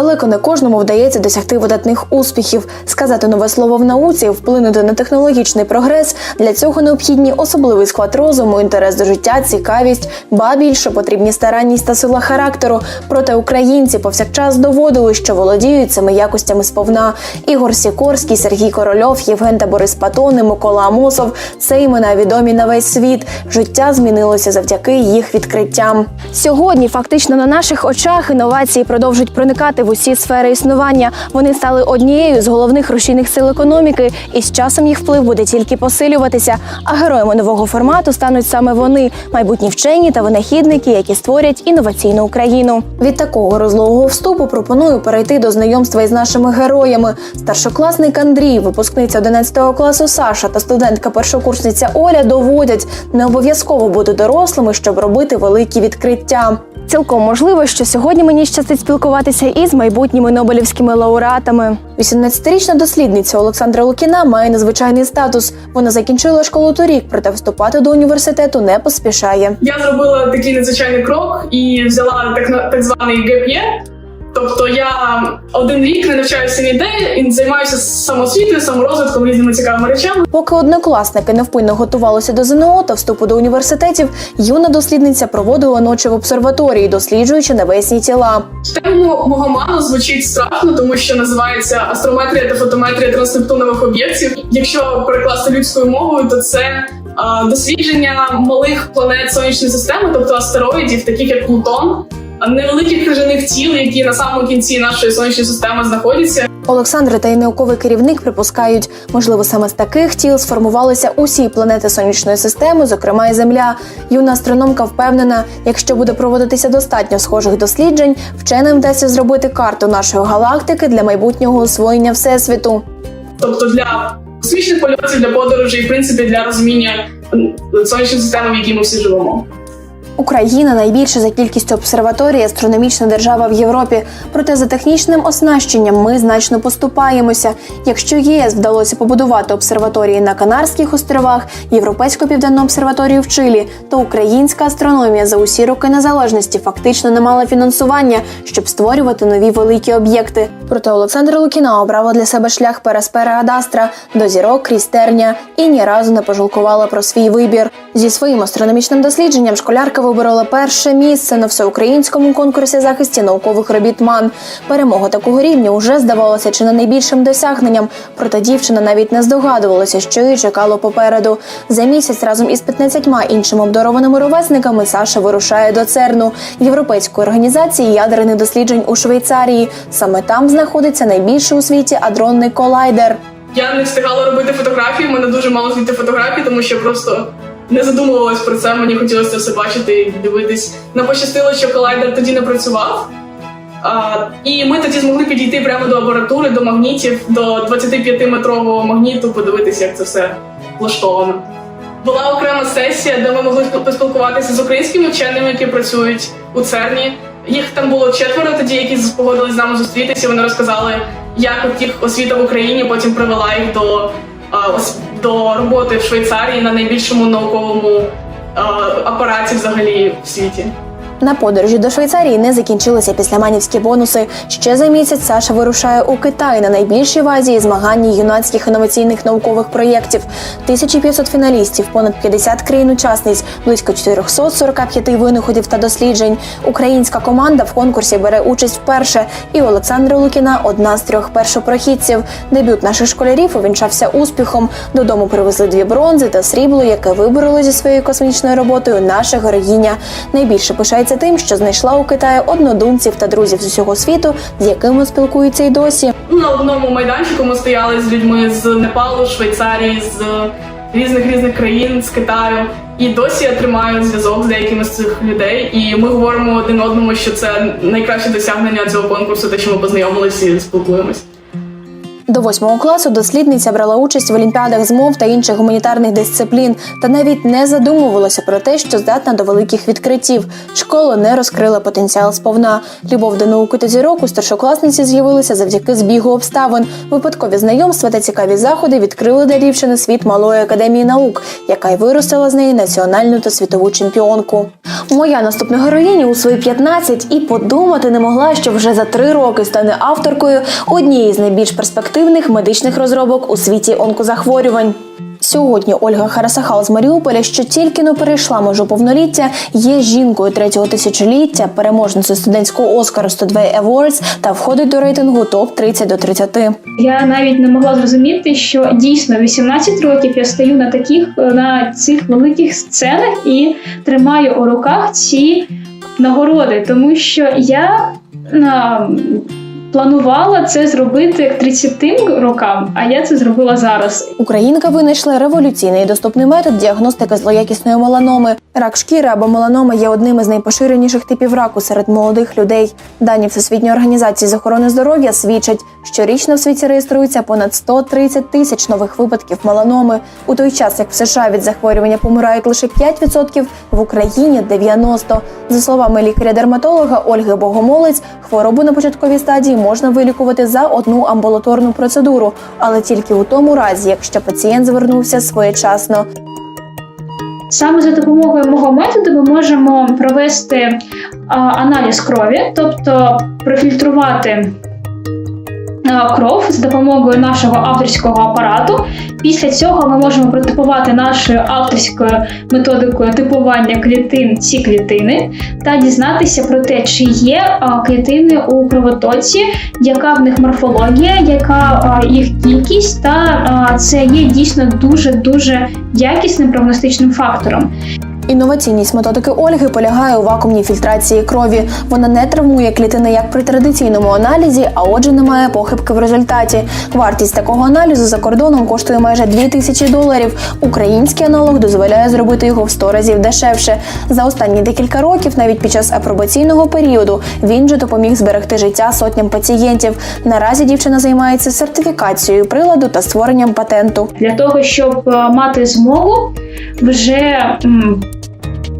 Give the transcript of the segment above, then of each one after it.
Далеко не кожному вдається досягти видатних успіхів, сказати нове слово в науці, вплинути на технологічний прогрес. Для цього необхідні особливий склад розуму, інтерес до життя, цікавість, ба більше потрібні старанність та сила характеру. Проте українці повсякчас доводили, що володіють цими якостями сповна. Ігор Сікорський, Сергій Корольов, Євген та Борис Патони, Микола Амосов це імена відомі на весь світ. Життя змінилося завдяки їх відкриттям. Сьогодні фактично на наших очах інновації продовжують проникати в усі сфери існування. Вони стали однією з головних рушійних сил економіки, і з часом їх вплив буде тільки посилюватися. А героями нового формату стануть саме вони, майбутні вчені та винахідники, які створять інноваційну Україну. Від такого розлогого вступу пропоную перейти до знайомства із нашими героями. Старшокласник Андрій, випускниця 11 класу Саша та студентка першокурсниця Оля доводять, не обов'язково бути дорослими, щоб робити великі відкриття. Цілком можливо, що сьогодні мені щастить спілкуватися із майбутніми нобелівськими лауреатами. 18-річна дослідниця Олександра Лукіна має незвичайний статус. Вона закінчила школу торік, проте вступати до університету не поспішає. Я зробила такий надзвичайний крок і взяла так, так званий year. Тобто я один рік не навчаюся ніде і займаюся самосвітою, саморозвитком, різними цікавими речами. Поки однокласники невпинно готувалися до ЗНО та вступу до університетів, юна дослідниця проводила ночі в обсерваторії, досліджуючи небесні тіла. Тема мого ману звучить страшно, тому що називається астрометрія та фотометрія транснептунових об'єктів. Якщо перекласти людською мовою, то це а, дослідження малих планет сонячної системи, тобто астероїдів, таких як Плутон, невеликих крижаних тіл, які на самому кінці нашої сонячної системи знаходяться. Олександр та й науковий керівник припускають, можливо, саме з таких тіл сформувалися усі планети сонячної системи, зокрема і Земля. Юна астрономка впевнена, якщо буде проводитися достатньо схожих досліджень, вченим вдасться зробити карту нашої галактики для майбутнього освоєння всесвіту. тобто для космічних польотів, для подорожей, в принципі, для розуміння сонячної системи, в якій ми всі живемо. Україна найбільша за кількістю обсерваторій астрономічна держава в Європі. Проте за технічним оснащенням ми значно поступаємося. Якщо ЄС вдалося побудувати обсерваторії на Канарських островах, європейську південну обсерваторію в Чилі, то українська астрономія за усі роки незалежності фактично не мала фінансування, щоб створювати нові великі об'єкти. Проте Олександр Лукіна обрала для себе шлях Переспера Адастра до зірок крізь терня і ні разу не пожалкувала про свій вибір. Зі своїм астрономічним дослідженням школярка виборола перше місце на всеукраїнському конкурсі захисті наукових робіт МАН. Перемога такого рівня уже здавалася чи не найбільшим досягненням. Проте дівчина навіть не здогадувалася, що її чекало попереду. За місяць разом із 15 іншими обдарованими ровесниками Саша вирушає до ЦЕРНу європейської організації ядерних досліджень у Швейцарії. Саме там знаходиться найбільший у світі адронний колайдер. Я не встигала робити фотографії, в мене дуже мало звідти фотографій, тому що просто не задумувалась про це. Мені хотілося все бачити і дивитись. Нам пощастило, що колайдер тоді не працював. А, і ми тоді змогли підійти прямо до апаратури, до магнітів, до 25-метрового магніту, подивитися, як це все влаштовано. Була окрема сесія, де ми могли поспілкуватися з українськими вченими, які працюють у ЦЕРНі. Їх там було четверо тоді, які погодились з нами зустрітися. Вони розказали, як от їх освіта в Україні потім привела їх до, а, до роботи в Швейцарії на найбільшому науковому апараті взагалі в світі. На подорожі до Швейцарії не закінчилися післяманівські бонуси. Ще за місяць Саша вирушає у Китай на найбільші в Азії змагання юнацьких інноваційних наукових проєктів. 1500 фіналістів, понад 50 країн-учасниць, близько 445 винаходів та досліджень. Українська команда в конкурсі бере участь вперше. І Олександра Лукіна одна з трьох першопрохідців. Дебют наших школярів увінчався успіхом. Додому привезли дві бронзи та срібло, яке виборола зі своєю космічною роботою наша героїня. Найбільше пишається тим, що знайшла у Китаї однодумців та друзів з усього світу, з якими спілкується й досі. На одному майданчику ми стояли з людьми з Непалу, Швейцарії, з різних різних країн, з Китаю. І досі я тримаю зв'язок з деякими з цих людей, і ми говоримо один одному, що це найкраще досягнення цього конкурсу, те, що ми познайомилися і спілкуємось. До восьмого класу дослідниця брала участь в олімпіадах з мов та інших гуманітарних дисциплін, та навіть не задумувалася про те, що здатна до великих відкриттів. Школа не розкрила потенціал сповна. Любов до науки та зірок у старшокласниці з'явилася завдяки збігу обставин. Випадкові знайомства та цікаві заходи відкрили для дівчини світ малої академії наук, яка й виростила з неї національну та світову чемпіонку. Моя наступна героїня у свої 15 і подумати не могла, що вже за три роки стане авторкою однієї з найбільш перспективних медичних розробок у світі онкозахворювань. Сьогодні Ольга Харасахал з Маріуполя, що тільки но перейшла межу повноліття, є жінкою третього тисячоліття, переможницею студентського Оскару 102 Awards та входить до рейтингу топ 30 до 30. Я навіть не могла зрозуміти, що дійсно 18 років я стою на таких на цих великих сценах і тримаю у руках ці нагороди, тому що я а, планувала це зробити к 30 рокам, а я це зробила зараз. Українка винайшла революційний доступний метод діагностики злоякісної меланоми. Рак шкіри або меланома є одним із найпоширеніших типів раку серед молодих людей. Дані Всесвітньої організації з охорони здоров'я свідчать, щорічно в світі реєструється понад 130 тисяч нових випадків меланоми. У той час, як в США від захворювання помирають лише 5%, в Україні 90%. За словами лікаря-дерматолога Ольги Богомолець, хворобу на початковій стадії можна вилікувати за одну амбулаторну процедуру, але тільки у тому разі, якщо пацієнт звернувся своєчасно. Саме за допомогою мого методу ми можемо провести аналіз крові, тобто профільтрувати кров з допомогою нашого авторського апарату. Після цього ми можемо протипувати нашою авторською методикою типування клітин ці клітини та дізнатися про те, чи є клітини у кровотоці, яка в них морфологія, яка їх кількість, та це є дійсно дуже дуже якісним прогностичним фактором. Інноваційність методики Ольги полягає у вакуумній фільтрації крові. Вона не травмує клітини як при традиційному аналізі, а отже, не має похибки в результаті. Вартість такого аналізу за кордоном коштує майже 2 тисячі доларів. Український аналог дозволяє зробити його в 100 разів дешевше. За останні декілька років, навіть під час апробаційного періоду, він же допоміг зберегти життя сотням пацієнтів. Наразі дівчина займається сертифікацією приладу та створенням патенту. для того, щоб е, мати змогу вже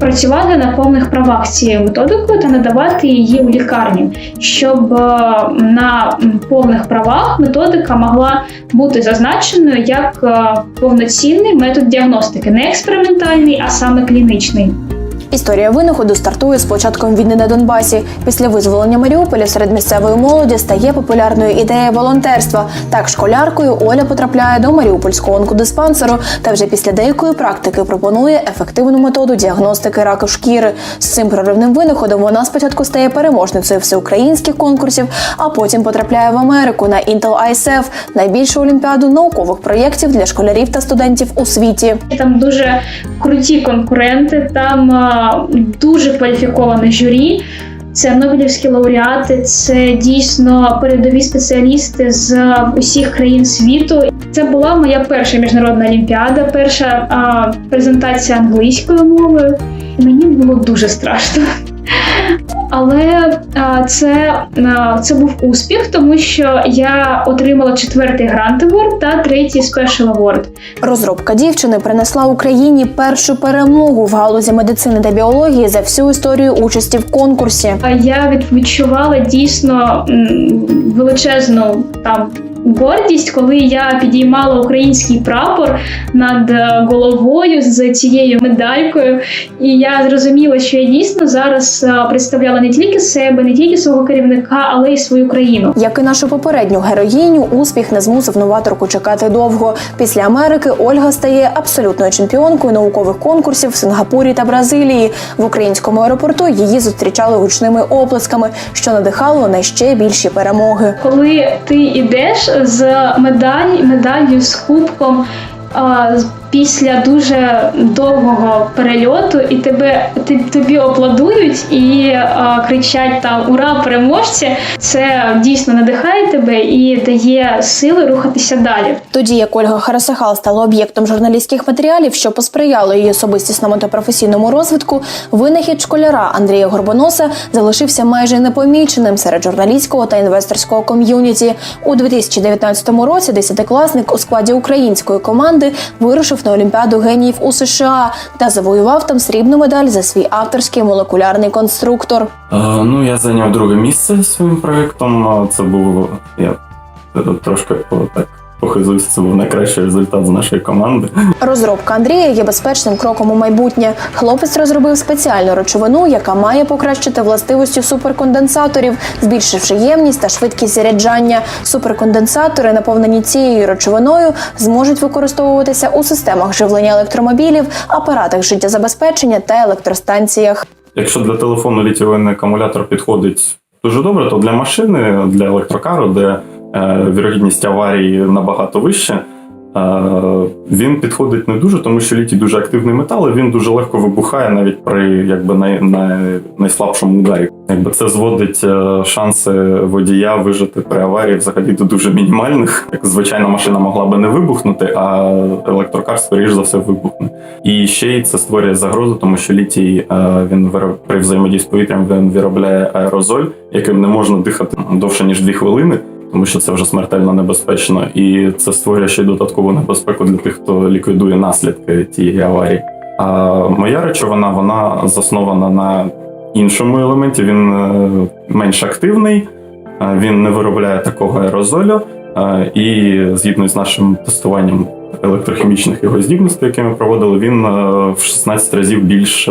працювати на повних правах цією методикою та надавати її у лікарні, щоб е, на повних правах методика могла бути зазначеною як е, повноцінний метод діагностики, не експериментальний, а саме клінічний. Історія винаходу стартує з початком війни на Донбасі. Після визволення Маріуполя серед місцевої молоді стає популярною ідея волонтерства. Так, школяркою Оля потрапляє до Маріупольського онкодиспансеру та вже після деякої практики пропонує ефективну методу діагностики раку шкіри. З цим проривним винаходом вона спочатку стає переможницею всеукраїнських конкурсів, а потім потрапляє в Америку на Intel ISF – найбільшу олімпіаду наукових проєктів для школярів та студентів у світі. Там дуже круті конкуренти, там дуже кваліфіковане журі. Це Нобелівські лауреати, це дійсно передові спеціалісти з усіх країн світу. Це була моя перша міжнародна олімпіада, перша а, презентація англійською мовою. Мені було дуже страшно. Але а, це, а, це був успіх, тому що я отримала четвертий грант award та третій спешл award. Розробка дівчини принесла Україні першу перемогу в галузі медицини та біології за всю історію участі в конкурсі. А Я від- відчувала дійсно величезну там. Гордість, коли я підіймала український прапор над е, головою з цією медалькою, і я зрозуміла, що я дійсно зараз е, представляла не тільки себе, не тільки свого керівника, але й свою країну. Як і нашу попередню героїню, успіх не змусив новаторку чекати довго. Після Америки Ольга стає абсолютною чемпіонкою наукових конкурсів в Сингапурі та Бразилії. В українському аеропорту її зустрічали гучними оплесками, що надихало на ще більші перемоги. Коли ти йдеш з медаль, медаллю з кубком. Після дуже довгого перельоту, і тебе ти, тобі аплодують і е, кричать там Ура, переможці! Це дійсно надихає тебе і дає сили рухатися далі. Тоді як Ольга Харасахал стала об'єктом журналістських матеріалів, що посприяло її особистісному та професійному розвитку, винахід школяра Андрія Горбоноса залишився майже непоміченим серед журналістського та інвесторського ком'юніті. У 2019 році десятикласник у складі української команди вирушив на Олімпіаду геніїв у США та завоював там срібну медаль за свій авторський молекулярний конструктор. Е, Ну, я зайняв друге місце своїм проєктом. Е, Це був я трошки так похизуюсь, це був найкращий результат з нашої команди. Розробка Андрія є безпечним кроком у майбутнє. Хлопець розробив спеціальну речовину, яка має покращити властивості суперконденсаторів, збільшивши ємність та швидкість заряджання. Суперконденсатори, наповнені цією речовиною, зможуть використовуватися у системах живлення електромобілів, апаратах життєзабезпечення та електростанціях. Якщо для телефону літієвий акумулятор підходить дуже добре, то для машини, для електрокару, де вірогідність аварії набагато вища, е, він підходить не дуже, тому що літій дуже активний метал, і він дуже легко вибухає навіть при якби най, най, найслабшому ударі. Якби це зводить е, шанси водія вижити при аварії взагалі до дуже мінімальних. Як звичайна машина могла би не вибухнути, а електрокар, скоріш за все, вибухне. І ще й це створює загрозу, тому що літій е, він при взаємодії з повітрям він виробляє аерозоль, яким не можна дихати довше ніж 2 хвилини, тому що це вже смертельно небезпечно, і це створює ще й додаткову небезпеку для тих, хто ліквідує наслідки тієї аварії. А моя речовина вона заснована на іншому елементі. Він е, менш активний, е, він не виробляє такого аерозолю. е, І згідно з нашим тестуванням електрохімічних його здібностей, які ми проводили, він в 16 разів більш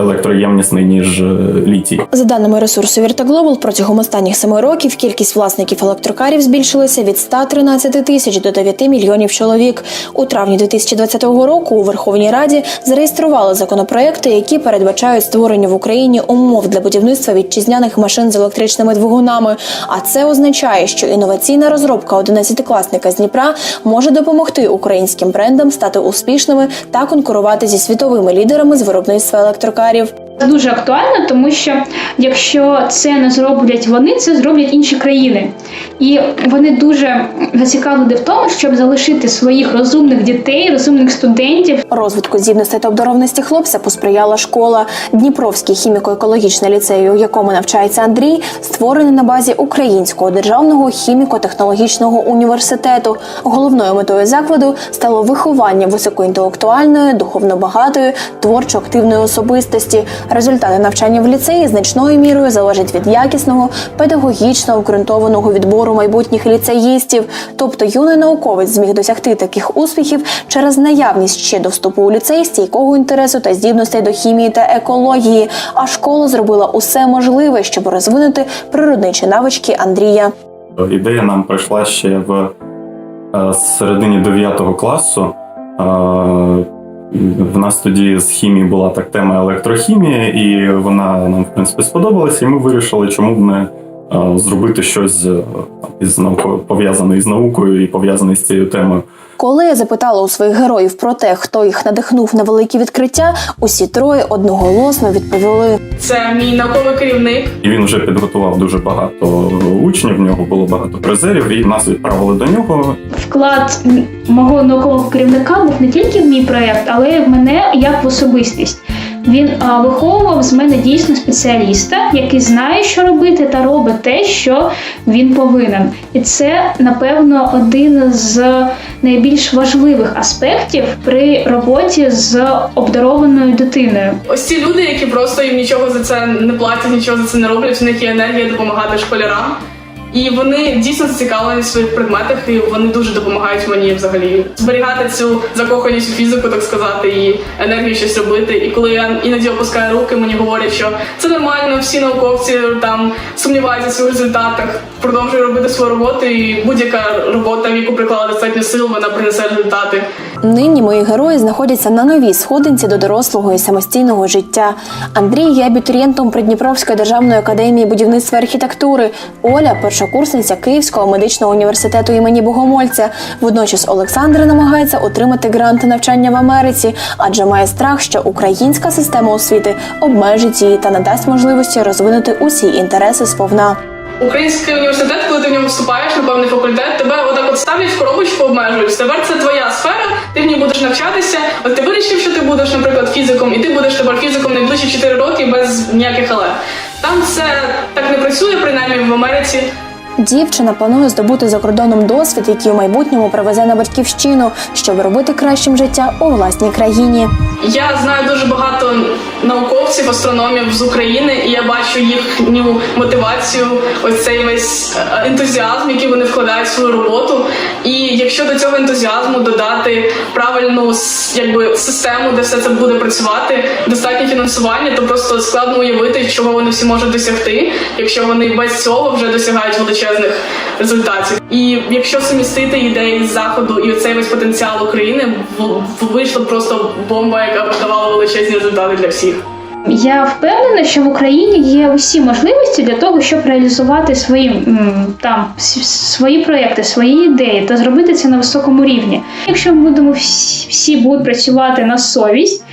електроємнісний, ніж е, літій. За даними ресурсу Віртаглобал, протягом останніх семи років кількість власників електрокарів збільшилася від 113 тисяч до 9 мільйонів чоловік. У травні 2020 року у Верховній Раді зареєстрували законопроекти, які передбачають створення в Україні умов для будівництва вітчизняних машин з електричними двигунами. А це означає, що інноваційна розробка 11-класника з Дніпра може допомогти українським брендам стати успішними та конкурувати зі світовими лідерами з виробництва електрокарів ударів. Це дуже актуально, тому що якщо це не зроблять вони, це зроблять інші країни. І вони дуже зацікавлені в тому, щоб залишити своїх розумних дітей, розумних студентів Розвитку здібностей та обдарованості хлопця посприяла школа. Дніпровський хіміко-екологічний ліцей, у якому навчається Андрій, створений на базі Українського державного хіміко-технологічного університету. Головною метою закладу стало виховання високоінтелектуальної, духовно багатої, творчо активної особистості. Результати навчання в ліцеї значною мірою залежать від якісного, педагогічно обґрунтованого відбору майбутніх ліцеїстів. Тобто юний науковець зміг досягти таких успіхів через наявність ще до вступу у ліцей стійкого інтересу та здібностей до хімії та екології. А школа зробила усе можливе, щоб розвинути природничі навички Андрія. Ідея нам прийшла ще в е, середині 9 класу. В нас тоді з хімії була так тема електрохімія, і вона нам, в принципі, сподобалася, і ми вирішили, чому б не зробити щось е, із наукою, пов'язане із наукою і пов'язане з цією темою. Коли я запитала у своїх героїв про те, хто їх надихнув на великі відкриття, усі троє одноголосно відповіли. Це мій науковий керівник. І він вже підготував дуже багато учнів, в нього було багато призерів, і нас відправили до нього. вклад мого наукового керівника був не тільки в мій проєкт, але й в мене як в особистість. Він а, виховував з мене дійсно спеціаліста, який знає, що робити, та робить те, що він повинен. І це, напевно, один з найбільш важливих аспектів при роботі з обдарованою дитиною. Ось ці люди, які просто їм нічого за це не платять, нічого за це не роблять. В них є енергія допомагати школярам. І вони дійсно зацікавлені в своїх предметах, і вони дуже допомагають мені взагалі зберігати цю закоханість у фізику, так сказати, і енергію щось робити. І коли я іноді опускаю руки, мені говорять, що це нормально, всі науковці там сумніваються в своїх результатах, продовжую робити свою роботу, і будь-яка робота, в яку приклала достатньо сил, вона принесе результати. Нині мої герої знаходяться на новій сходинці до дорослого і самостійного життя. Андрій є абітурієнтом Придніпровської державної академії будівництва архітектури. Оля першокурсниця Київського медичного університету імені Богомольця. Водночас Олександр намагається отримати грант навчання в Америці, адже має страх, що українська система освіти обмежить її та надасть можливості розвинути усі інтереси сповна. Український університет, коли ти в нього вступаєш на певний факультет, тебе отак от ставлять в коробочку, обмежують. Тепер це твоя сфера, ти в ній будеш навчатися. От ти вирішив, що ти будеш, наприклад, фізиком, і ти будеш тепер фізиком найближчі 4 роки без ніяких але. Там це так не працює, принаймні в Америці. Дівчина планує здобути за кордоном досвід, який у майбутньому привезе на батьківщину, щоб робити кращим життя у власній країні. Я знаю дуже багато науковців, астрономів з України, і я бачу їхню мотивацію, ось цей весь е, ентузіазм, який вони вкладають в свою роботу. І якщо до цього ентузіазму додати правильну якби систему, де все це буде працювати, достатнє фінансування, то просто складно уявити, чого вони всі можуть досягти, якщо вони без цього вже досягають величезних результатів. І якщо сумістити ідеї з заходу і оцей весь потенціал України, вийшла просто бомба, яка б давала величезні результати для всіх. Я впевнена, що в Україні є усі можливості для того, щоб реалізувати свої там свої проекти, свої ідеї та зробити це на високому рівні. Якщо ми будемо всі будуть працювати на совість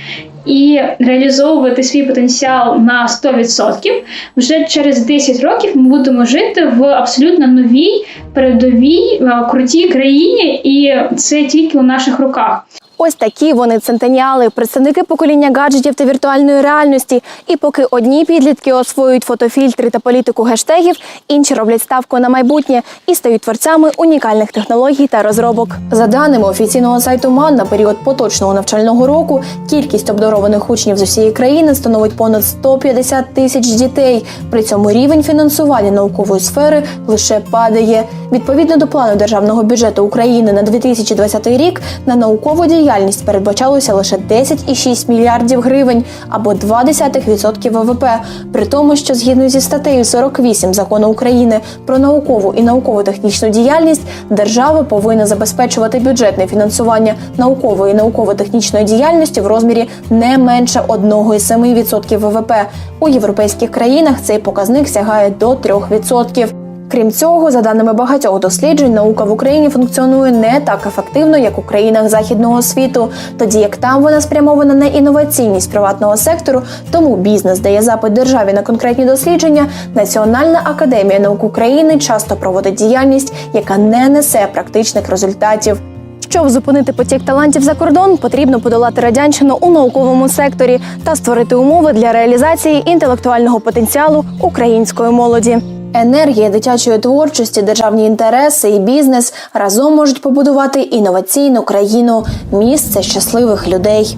і реалізовувати свій потенціал на 100%, вже через 10 років ми будемо жити в абсолютно новій, передовій, е, крутій країні, і це тільки у наших руках. Ось такі вони центеніали, представники покоління гаджетів та віртуальної реальності. І поки одні підлітки освоюють фотофільтри та політику гештегів, інші роблять ставку на майбутнє і стають творцями унікальних технологій та розробок. За даними офіційного сайту МАН, на період поточного навчального року кількість обдарованих учнів з усієї країни становить понад 150 тисяч дітей. При цьому рівень фінансування наукової сфери лише падає. Відповідно до плану державного бюджету України на 2020 рік на наукову діяльність передбачалося лише 10,6 мільярдів гривень або 0,2% ВВП. При тому, що згідно зі статтею 48 закону України про наукову і науково-технічну діяльність, держава повинна забезпечувати бюджетне фінансування наукової і науково-технічної діяльності в розмірі не менше 1,7% ВВП. У європейських країнах цей показник сягає до 3%. Крім цього, за даними багатьох досліджень, наука в Україні функціонує не так ефективно, як у країнах західного світу, тоді як там вона спрямована на інноваційність приватного сектору, тому бізнес дає запит державі на конкретні дослідження. Національна академія наук України часто проводить діяльність, яка не несе практичних результатів. Щоб зупинити потік талантів за кордон, потрібно подолати радянщину у науковому секторі та створити умови для реалізації інтелектуального потенціалу української молоді. Енергія дитячої творчості, державні інтереси і бізнес разом можуть побудувати інноваційну країну, місце щасливих людей.